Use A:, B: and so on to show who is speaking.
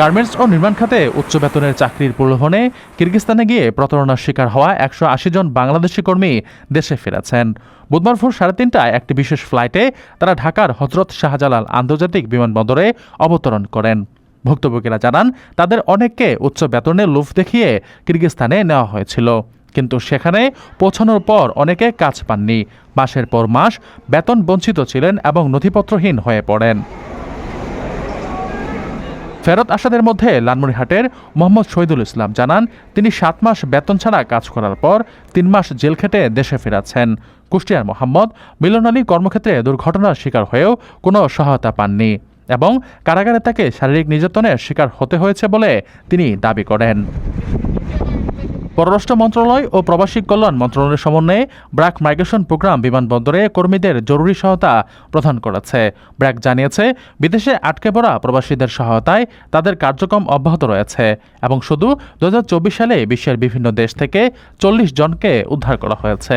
A: Garments ও নির্মাণ খাতে উচ্চ বেতনের চাকরির প্রলোভনে কিরগিস্তানে গিয়ে প্রতারণার শিকার হওয়া একশো আশি জন বাংলাদেশি কর্মী দেশে ফিরেছেন। বুধবার ভোর সাড়ে তিনটায় একটি বিশেষ ফ্লাইটে তারা ঢাকার হজরত শাহজালাল আন্তর্জাতিক বিমানবন্দরে অবতরণ করেন। ভুক্তভোগীরা জানান, তাদের অনেককে উচ্চ বেতনের লোভ দেখিয়ে কিরগিস্তানে নেওয়া হয়েছিল। কিন্তু সেখানে পৌঁছানোর পর অনেকে কাজ পাননি। মাসের পর মাস বেতন বঞ্চিত ছিলেন এবং নথিপত্রহীন হয়ে পড়েন। ফেরত আসাদের মধ্যে লালমনিরহাটের মোহাম্মদ শহীদুল ইসলাম জানান, তিনি সাত মাস বেতন ছাড়া কাজ করার পর তিন মাস জেল খেটে দেশে ফেরাচ্ছেন। কুষ্টিয়ার মোহাম্মদ মিলন আলী কর্মক্ষেত্রে দুর্ঘটনার শিকার হয়েও কোনো সহায়তা পাননি এবং কারাগারে তাকে শারীরিক নির্যাতনের শিকার হতে হয়েছে বলে তিনি দাবি করেন। পররাষ্ট্র মন্ত্রণালয় ও প্রবাসী কল্যাণ মন্ত্রণালয়ের সমন্বয়ে ব্র্যাক মাইগ্রেশন প্রোগ্রাম বিমানবন্দরে কর্মীদের জরুরি সহায়তা প্রদান করেছে। ব্র্যাক জানিয়েছে, বিদেশে আটকে পড়া প্রবাসীদের সহায়তায় তাদের কার্যক্রম অব্যাহত রয়েছে এবং শুধু দু হাজার চব্বিশ সালে বিশ্বের বিভিন্ন দেশ থেকে চল্লিশ জনকে উদ্ধার করা হয়েছে।